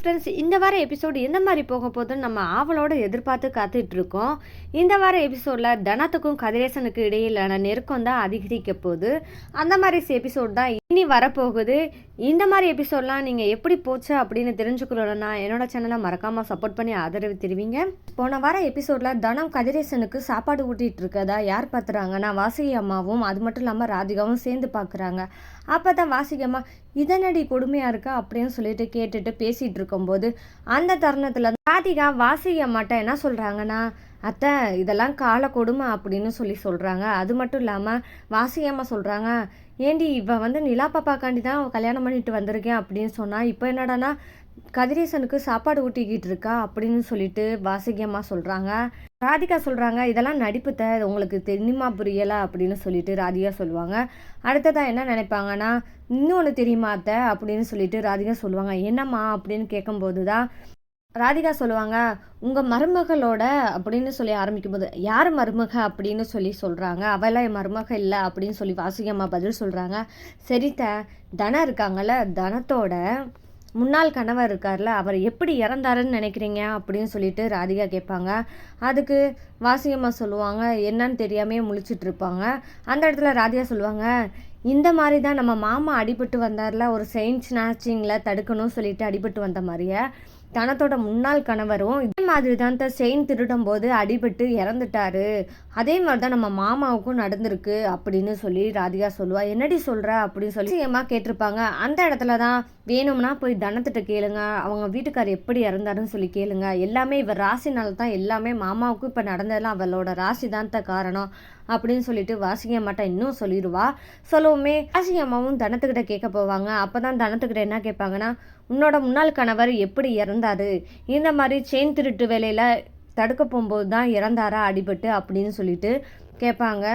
Friends இந்த வார episode எந்த மாதிரி போக போதுன்னு நம்ம ஆவலோடு எதிர்பார்த்து காத்துட்ருக்கோம் இந்த வார எபிசோடில் தனத்துக்கும் கதிரேசனுக்கு இடையிலான நெருக்கம் தான் அதிகரிக்க போகுது. அந்த மாதிரி எபிசோட் தான் இனி வரப்போகுது. இந்த மாதிரி எபிசோட்லாம் நீங்கள் எப்படி போச்சு அப்படின்னு தெரிஞ்சுக்கிறோன்னா என்னோட சேனலை மறக்காமல் சப்போர்ட் பண்ணி ஆதரவு தெரிவிங்க. போன வார எபிசோடில் தனம் கதிரேசனுக்கு சாப்பாடு ஊட்டிகிட்டு இருக்கதா யார் பார்த்துறாங்கன்னா வாசகி அம்மாவும் அது மட்டும் இல்லாமல் ராதிகாவும் சேர்ந்து பார்க்குறாங்க அப்போ தான் வாசிகி அம்மா இதனடி கொடுமையாக இருக்கா? அப்படின்னு சொல்லிட்டு கேட்டுட்டு பேசிகிட்டு இருக்கும்போது அந்த தருணத்தில் ராதிகா வாசிகி அம்மாட்ட என்ன சொல்கிறாங்கன்னா அத்தை இதெல்லாம் கால கொடுமை அப்படின்னு சொல்லி சொல்கிறாங்க அது மட்டும் இல்லாமல் வாசியம்மா அம்மா சொல்கிறாங்க ஏண்டி இவன் வந்து நிலா பாப்பாக்காண்டி தான் கல்யாணம் பண்ணிட்டு வந்திருக்கேன் அப்படின்னு சொன்னால் இப்போ என்னடானா கதிரேசனுக்கு சாப்பாடு ஊட்டிக்கிட்டு இருக்கா அப்படின்னு சொல்லிட்டு வாசகியமாக சொல்கிறாங்க ராதிகா சொல்கிறாங்க இதெல்லாம் நடிப்பு த உங்களுக்கு தெரியுமா புரியலை? அப்படின்னு சொல்லிட்டு ராதிகா சொல்லுவாங்க. அடுத்ததாக என்ன நினைப்பாங்கன்னா இன்னொன்று தெரியுமா அத்தை? அப்படின்னு சொல்லிட்டு ராதிகா சொல்லுவாங்க. என்னம்மா? அப்படின்னு கேட்கும்போது தான் ராதிகா சொல்லுவாங்க உங்கள் மருமகளோட அப்படின்னு சொல்லி ஆரம்பிக்கும்போது யார் மருமக? அப்படின்னு சொல்லி சொல்கிறாங்க அவெல்லாம் என் மருமக இல்லை அப்படின்னு சொல்லி வாசிகம்மா பதில் சொல்கிறாங்க சரித்த தனம் இருக்காங்கல்ல தனத்தோட முன்னாள் கணவர் இருக்கார்ல அவர் எப்படி இறந்தாருன்னு நினைக்கிறீங்க? அப்படின்னு சொல்லிட்டு ராதிகா கேட்பாங்க. அதுக்கு வாசிகம்மா சொல்லுவாங்க என்னன்னு தெரியாமே முழிச்சிட்டு இருப்பாங்க. அந்த இடத்துல ராதிகா சொல்லுவாங்க இந்த மாதிரி தான் நம்ம மாமா அடிபட்டு வந்தார்ல ஒரு செயின் ஸ்நாச்சிங்கில் தடுக்கணும்னு சொல்லிட்டு அடிபட்டு வந்த மாதிரியே தனத்தோட முன்னாள் கணவரும் இதே மாதிரி தான் தான் செயின் திருடும் போது அடிபட்டு இறந்துட்டாரு அதே மாதிரி தான் நம்ம மாமாவுக்கும் நடந்திருக்கு அப்படின்னு சொல்லி ராதிகா சொல்லுவா. என்னடி சொல்கிற அப்படின்னு சொல்லி ஏமா கேட்டிருப்பாங்க. அந்த இடத்துல தான் வேணும்னா போய் தனத்திட்ட கேளுங்க. அவங்க வீட்டுக்கார் எப்படி இறந்தாருன்னு சொல்லி கேளுங்க. எல்லாமே இவர் ராசினால தான் எல்லாமே மாமாவுக்கும் இப்போ நடந்ததெல்லாம் அவளோட ராசி தான் தான் காரணம் அப்படின்னு சொல்லிட்டு வாசிங்க அம்மாட்ட இன்னும் சொல்லிடுவா. சொல்லவுமே வாசிங்க அம்மாவும் தனத்துக்கிட்ட கேட்க போவாங்க. அப்போ தான் தனத்துக்கிட்ட என்ன கேட்பாங்கன்னா உன்னோட முன்னாள் கணவர் எப்படி இறந்தாரு? இந்த மாதிரி செயின் திருட்டு வேலையில் தடுக்க போகும்போது தான் இறந்தாரா அடிபட்டு அப்படின்னு சொல்லிட்டு கேட்பாங்க.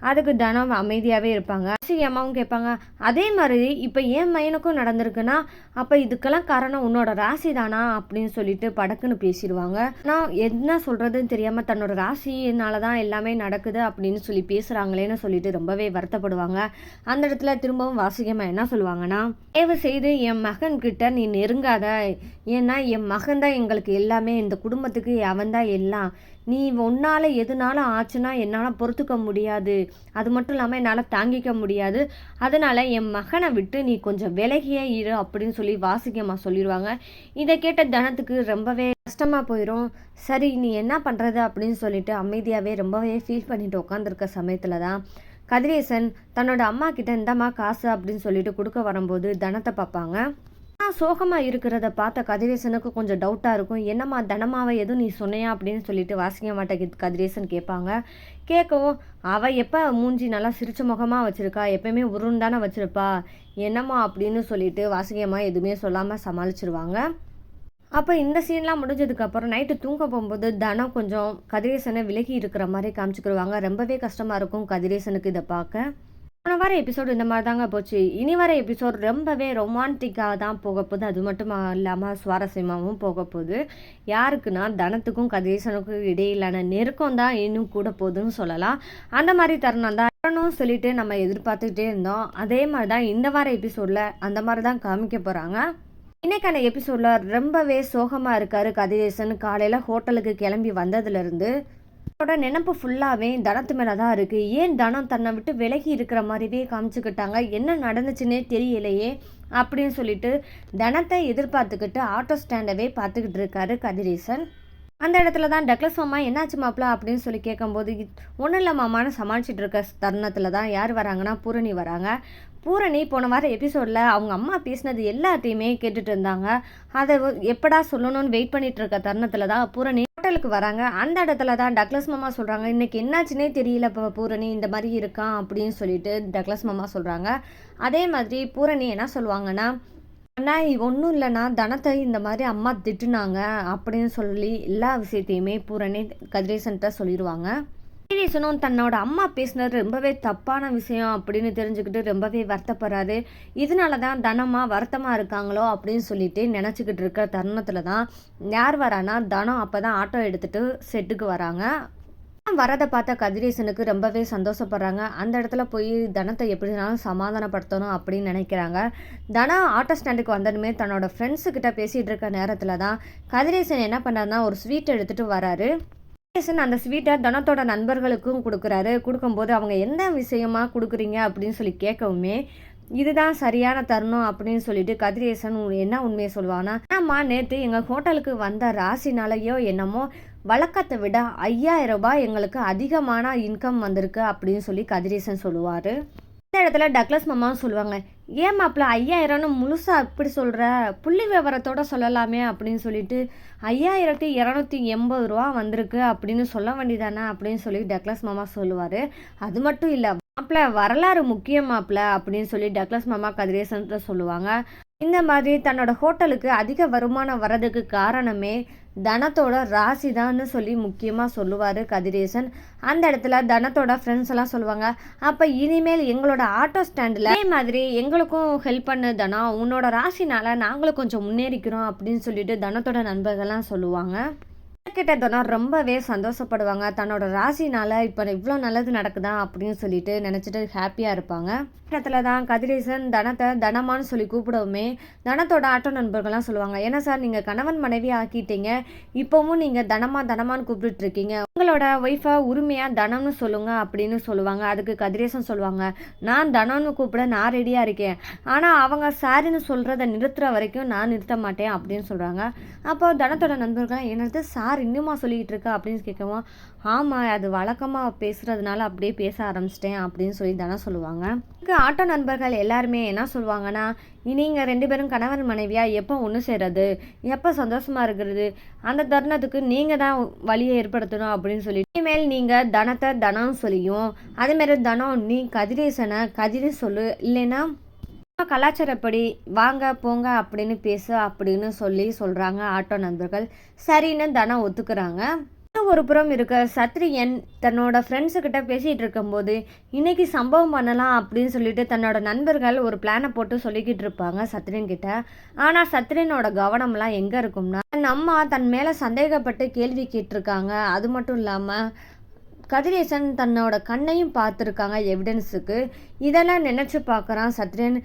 அதுக்கு தனம் அமைதியாகவே இருப்பாங்க. சரி அம்மாவும் கேட்பாங்க அதே மாதிரி இப்போ என் மையனுக்கும் நடந்திருக்குன்னா அப்போ இதுக்கெல்லாம் காரணம் உன்னோட ராசி தானா? அப்படின்னு சொல்லிட்டு படக்குன்னு பேசிடுவாங்க. நான் என்ன சொல்கிறதுன்னு தெரியாமல் தன்னோட ராசினால தான் எல்லாமே நடக்குது அப்படின்னு சொல்லி பேசுகிறாங்களேன்னு சொல்லிட்டு ரொம்பவே வருத்தப்படுவாங்க. அந்த இடத்துல திரும்பவும் வாசிகமாக என்ன சொல்லுவாங்கன்னா தயவு செய்து என் மகன்கிட்ட நீ நெருங்காத. ஏன்னா என் மகன் தான் எங்களுக்கு எல்லாமே. இந்த குடும்பத்துக்கு அவன் தான் எல்லாம். நீ உன்னால் எதுனாலும் ஆச்சுன்னா என்னால் பொறுத்துக்க முடியாது. அது மட்டும் இல்லாமல் என்னால் தாங்கிக்க முடியாது. அதனால் என் மகனை விட்டு நீ கொஞ்சம் விலகியே இரு அப்படின்னு சொல்லி வாசிக்கம்மா சொல்லிடுவாங்க இதை கேட்ட தனத்துக்கு ரொம்பவே கஷ்டமாக போயிடும் சரி நீ என்ன பண்ணுறது அப்படின்னு சொல்லிட்டு அமைதியாகவே ரொம்பவே ஃபீல் பண்ணிட்டு உட்காந்துருக்க சமயத்தில் தான் கதிரேசன் தன்னோட அம்மா கிட்ட இந்தம்மா காசு அப்படின்னு சொல்லிட்டு கொடுக்க வரும்போது தனத்தை பார்ப்பாங்க. சோகமாக இருக்கிறத பார்த்த கதிரேசனுக்கு கொஞ்சம் டவுட்டாக இருக்கும். என்னம்மா தனமாவை எதுவும் நீ சொன்னையா அப்படின்னு சொல்லிட்டு வாசிக்க மாட்டேன் கதிரேசன் கேட்பாங்க. கேட்கவும் அவள் எப்போ மூஞ்சி நல்லா சிரிச்ச முகமாக வச்சுருக்கா? எப்பயுமே உருண்டான வச்சுருப்பா? என்னம்மா அப்படின்னு சொல்லிட்டு வாசிகம்மா எதுவுமே சொல்லாமல் சமாளிச்சிருவாங்க. அப்போ இந்த சீன்லாம் முடிஞ்சதுக்கப்புறம் நைட்டு தூங்க போகும்போது தனம் கொஞ்சம் கதிரேசனை விலகி இருக்கிற மாதிரி காமிச்சுக்கிடுவாங்க ரொம்பவே கஷ்டமாக இருக்கும் கதிரேசனுக்கு இதை பார்க்க. போன வார எபிசோடு இந்த மாதிரி தாங்க போச்சு. இனி வர எபிசோட் ரொம்பவே ரொமான்டிக்காக தான் போக போகுது. அது மட்டும் இல்லாமல் சுவாரஸ்யமாகவும் போக போகுது. யாருக்குன்னா தனத்துக்கும் கதிரேசனுக்கும் இடையிலான நெருக்கம் தான் இன்னும் கூட போகுதுன்னு சொல்லலாம். அந்த மாதிரி தருணம் தான் வரணும்னு சொல்லிட்டு நம்ம எதிர்பார்த்துக்கிட்டே இருந்தோம். அதே மாதிரி தான் இந்த வார எபிசோடில் அந்த மாதிரி தான் காமிக்க போகிறாங்க இன்றைக்கான எபிசோடில் ரொம்பவே சோகமாக இருக்காரு கதிரேசன். காலையில் ஹோட்டலுக்கு கிளம்பி வந்ததுலேருந்து அவரோட நினப்பு ஃபுல்லாகவே தனத்து மேலே தான் இருக்குது ஏன் தனம் தன்னை விட்டு விலகி இருக்கிற மாதிரியே காமிச்சுக்கிட்டாங்க? என்ன நடந்துச்சுன்னே தெரியலையே அப்படின்னு சொல்லிட்டு தனத்தை எதிர்பார்த்துக்கிட்டு ஆட்டோ ஸ்டாண்டவே பார்த்துக்கிட்டு இருக்காரு கதிரீசன். அந்த இடத்துல தான் டக்ளஸ் மாமா என்னாச்சு மாப்பிள? அப்படின்னு சொல்லி கேட்கும்போது ஒன்றும் இல்லை மாமான்னு சமாளிச்சுட்டு இருக்க தருணத்தில் தான் யார் வராங்கன்னா பூரணி வராங்க. பூரணி போன வாரம் எபிசோடில் அவங்க அம்மா பேசினது எல்லாத்தையுமே கேட்டுட்டு இருந்தாங்க. அதை எப்படா சொல்லணும்னு வெயிட் பண்ணிட்டு இருக்க தருணத்தில் தான் பூரணி ஹோட்டலுக்கு வராங்க. அந்த இடத்துல தான் டக்ளஸ் மாமா சொல்கிறாங்க இன்றைக்கி என்னாச்சுன்னே தெரியல இப்போ பூரணி இந்த மாதிரி இருக்கான் அப்படின்னு சொல்லிட்டு டக்ளஸ் மாமா சொல்கிறாங்க அதே மாதிரி பூரணி என்ன சொல்லுவாங்கன்னா ஆனால் ஒன்றும் இல்லைன்னா தனத்தை இந்த மாதிரி அம்மா திட்டுனாங்க அப்படின்னு சொல்லி எல்லா விஷயத்தையுமே பூரணி கதிரேசன்கிட்ட சொல்லிடுவாங்க கதிரேசனும் தன்னோட அம்மா பேசினது ரொம்பவே தப்பான விஷயம் அப்படின்னு தெரிஞ்சுக்கிட்டு ரொம்பவே வருத்தப்படுறாரு. இதனால தான் தனமாக வருத்தமாக இருக்காங்களோ அப்படின்னு சொல்லிட்டு நினச்சிக்கிட்டு இருக்கிற தருணத்தில் தான் யார் வரானா தனம் அப்போ தான் ஆட்டோ எடுத்துகிட்டு செட்டுக்கு வராங்க. வரதை பார்த்த கதிரேசனுக்கு ரொம்பவே சந்தோஷப்படுறாங்க. அந்த இடத்துல போய் தனத்தை எப்படினாலும் சமாதானப்படுத்தணும் அப்படின்னு நினைக்கிறாங்க. தனா ஆட்டோ ஸ்டாண்டுக்கு வந்ததுமே தன்னோட ஃப்ரெண்ட்ஸுக்கிட்ட பேசிகிட்டு இருக்க நேரத்தில் தான் கதிரேசன் என்ன பண்ணாருன்னா ஒரு ஸ்வீட் எடுத்துகிட்டு வராரு. கதிரேசன் அந்த ஸ்வீட்டை தனத்தோட நண்பர்களுக்கும் கொடுக்குறாரு. கொடுக்கும்போது அவங்க என்ன விஷயமா கொடுக்குறீங்க அப்படின்னு சொல்லி கேட்கவுமே இதுதான் சரியான தருணம் அப்படின்னு சொல்லிட்டு கதிரேசன் என்ன உண்மையை சொல்லுவான்னா ஆமா நேற்று எங்கள் ஹோட்டலுக்கு வந்த ராசினாலேயோ என்னமோ வழக்கத்தை விட ஐயாயிரம் ரூபாய் எங்களுக்கு அதிகமான இன்கம் வந்திருக்கு அப்படின்னு சொல்லி கதிரேசன் சொல்லுவார். இந்த இடத்துல டக்ளஸ் மாமாவும் சொல்லுவாங்க ஏன் மாப்பிள்ள ஐயாயிரம்னு முழுசாக அப்படி சொல்கிற புள்ளி விவரத்தோட சொல்லலாமே அப்படின்னு சொல்லிட்டு ஐயாயிரத்தி இரநூத்தி எண்பது ரூபா வந்திருக்கு அப்படின்னு சொல்ல வேண்டியதானே அப்படின்னு சொல்லி டக்ளஸ் மாமா சொல்லுவார். அது மட்டும் இல்லை மாப்பிள்ள வரலாறு முக்கியம் மாப்பிள்ள அப்படின்னு சொல்லி டக்ளஸ் மாமா கதிரேசன் சொல்லுவாங்க. இந்த மாதிரி தன்னோட ஹோட்டலுக்கு அதிக வருமானம் வர்றதுக்கு காரணமே தனத்தோட ராசி தான்னு சொல்லி முக்கியமாக சொல்லுவார் கதிரேசன். அந்த இடத்துல தனத்தோட ஃப்ரெண்ட்ஸ் எல்லாம் சொல்லுவாங்க அப்போ இனிமேல் எங்களோட ஆட்டோ ஸ்டாண்டில் அதே மாதிரி எங்களுக்கும் ஹெல்ப் பண்ணு தனம் உன்னோட ராசினால் நாங்களும் கொஞ்சம் முன்னேறிக்கிறோம் அப்படின்னு சொல்லிட்டு தனத்தோட நண்பர்கள்லாம் சொல்லுவாங்க. கிட்ட தனம் ரொம்பவே சந்தோஷப்படுவாங்க. தன்னோட ராசினால இப்போ இவ்வளோ நல்லது நடக்குதா அப்படின்னு சொல்லிட்டு நினச்சிட்டு ஹாப்பியாக இருப்பாங்க. இடத்துல தான் கதிரேசன் தனத்தை தனமான்னு சொல்லி கூப்பிடவுமே தனத்தோட ஆட்டோ நண்பர்கள்லாம் சொல்லுவாங்க. ஏன்னா சார் நீங்கள் கணவன் மனைவி ஆக்கிட்டீங்க. இப்போவும் நீங்கள் தனமா தனமான்னு கூப்பிட்டுட்ருக்கீங்க உங்களோட ஒய்ஃபை உரிமையாக தனம்னு சொல்லுங்க அப்படின்னு சொல்லுவாங்க. அதுக்கு கதிரேசன் சொல்லுவாங்க. நான் தனம்னு கூப்பிட நான் ரெடியாக இருக்கேன். ஆனால் அவங்க சாரின்னு சொல்கிறத நிறுத்துற வரைக்கும் நான் நிறுத்த மாட்டேன் அப்படின்னு சொல்கிறாங்க அப்போ தனத்தோட நண்பர்கள் என்னது சார் இன்னுமா சொல்லிக்கிட்டு இருக்கா அப்படின்னு கேட்கவும் ஆமாம் அது வழக்கமாக பேசுகிறதுனால அப்படியே பேச ஆரம்பிச்சிட்டேன் அப்படின்னு சொல்லி தனம் சொல்லுவாங்க. ஆட்டோ நண்பர்கள் எல்லாருமே என்ன சொல்லுவாங்கன்னா நீங்கள் ரெண்டு பேரும் கணவன் மனைவியாக எப்போ ஒன்று சேருறது எப்போ சந்தோஷமாக இருக்கிறது? அந்த தருணத்துக்கு நீங்கள் தான் வழியை ஏற்படுத்தணும் அப்படின்னு சொல்லி இனிமேல் நீங்கள் தனத்தை தனம் சொல்லியும் அதேமாரி தனம் நீ கதிரேசனை கதிரே சொல்லு. இல்லைன்னா கலாச்சாரப்படி வாங்க போங்க அப்படின்னு பேசு அப்படின்னு சொல்லி சொல்கிறாங்க ஆட்டோ நண்பர்கள். சரின்னு தனம் ஒத்துக்கிறாங்க. ஒரு புறம் இருக்க சத்ரியன் தன்னோட ஃப்ரெண்ட்ஸுக்கிட்ட பேசிகிட்டு இருக்கும்போது இன்றைக்கி சம்பவம் பண்ணலாம் அப்படின்னு சொல்லிட்டு தன்னோட நண்பர்கள் ஒரு பிளானை போட்டு சொல்லிக்கிட்டு இருப்பாங்க சத்ரியன் கிட்ட. ஆனால் சத்ரியனோட கவனம்லாம் எங்கே இருக்கும்னா தன் அம்மா தன் மேலே சந்தேகப்பட்டு கேள்வி கேட்டிருக்காங்க. அது மட்டும் இல்லாமல் கதிரேசன் தன்னோட கண்ணையும் பார்த்துருக்காங்க எவிடன்ஸுக்கு இதெல்லாம் நினச்சி பார்க்குறான் சத்ரியன்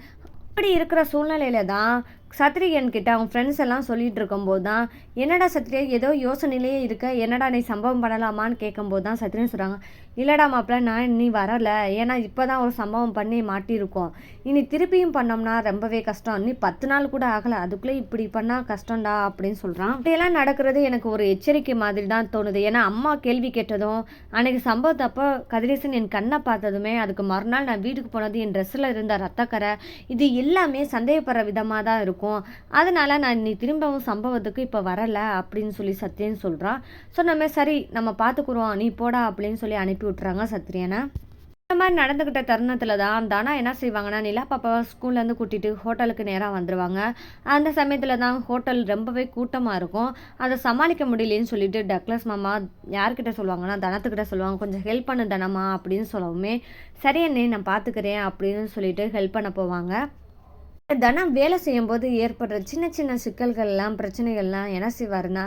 அப்படி இருக்கிற சூழ்நிலையில தான் சத்ரியன் கிட்ட அவன் ஃப்ரெண்ட்ஸ் எல்லாம் சொல்லிட்டு இருக்கும்போது தான் என்னடா சத்ரியா ஏதோ யோசனையிலேயே இருக்க என்னடா நீ சம்பவம் பண்ணலாமான்னு கேட்கும்போது தான் சத்ரியன் சொல்கிறாங்க இல்லைடா மாப்பிள்ள நான் நீ வரலை ஏன்னா இப்போ தான் ஒரு சம்பவம் பண்ணி மாட்டியிருக்கோம். இனி திருப்பியும் பண்ணோம்னா ரொம்பவே கஷ்டம். நீ பத்து நாள் கூட ஆகலை அதுக்குள்ளே இப்படி பண்ணால் கஷ்டம்டா அப்படின்னு சொல்கிறான் இப்படியெல்லாம் நடக்கிறது எனக்கு ஒரு எச்சரிக்கை மாதிரி தான் தோணுது. ஏன்னா அம்மா கேள்வி கேட்டதும் அன்னைக்கு சம்பவத்தப்போ கதிரேசன் என் கண்ணை பார்த்ததுமே அதுக்கு மறுநாள் நான் வீட்டுக்கு போனது என் ட்ரெஸ்ஸில் இருந்த ரத்தக்கரை இது எல்லாமே சந்தேகப்படுற விதமாக தான் இருக்கும். அதனால் நான் நீ திரும்பவும் சம்பவத்துக்கு இப்போ வரலை அப்படின்னு சொல்லி சத்யன் சொல்கிறான் ஸோ நம்ம சரி நம்ம பார்த்துக்குறோம் நீ போடா அப்படின்னு சொல்லி அனுப்பி விட்றாங்க சத்ரியனை. இந்த மாதிரி நடந்துக்கிட்ட தருணத்தில் தான் தானா என்ன செய்வாங்கன்னா நிலா பாப்பாவை ஸ்கூல்லேருந்து கூட்டிகிட்டு ஹோட்டலுக்கு நேராக வந்துடுவாங்க அந்த சமயத்தில் தான் ஹோட்டல் ரொம்பவே கூட்டமாக இருக்கும். அதை சமாளிக்க முடியலன்னு சொல்லிட்டு டக்ளஸ் மாமா யார்கிட்ட சொல்லுவாங்கன்னா தனத்துக்கிட்ட சொல்லுவாங்க. கொஞ்சம் ஹெல்ப் பண்ணு தனமா அப்படின்னு சொல்லவுமே சரி அண்ணே நான் பார்த்துக்கிறேன் அப்படின்னு சொல்லிட்டு ஹெல்ப் பண்ண போவாங்க. தனம் வேலை செய்யும்போது ஏற்படுற சின்ன சின்ன சிக்கல்கள்லாம் பிரச்சனைகள்லாம் என்ன செய்வார்னா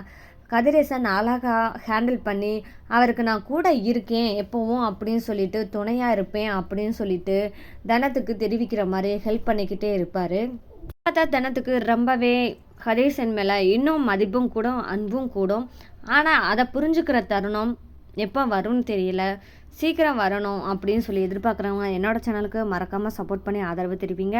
கதிரேசன் அழகாக ஹேண்டில் பண்ணி அவருக்கு நான் கூட இருக்கேன் எப்போவும் அப்படின்னு சொல்லிட்டு துணையாக இருப்பேன் அப்படின்னு சொல்லிட்டு தனத்துக்கு தெரிவிக்கிற மாதிரி ஹெல்ப் பண்ணிக்கிட்டே இருப்பார். பார்த்தா தனத்துக்கு ரொம்பவே கதிரேசன் மேலே இன்னும் மதிப்பும் கூட அன்பும் கூடும். ஆனால் அதை புரிஞ்சுக்கிற தருணம் எப்போ வரும்னு தெரியல. சீக்கிரம் வரணும் அப்படின்னு சொல்லி எதிர்பார்க்குறவங்க என்னோட சேனலுக்கு மறக்காமல் சப்போர்ட் பண்ணி ஆதரவு தெரிவிங்க.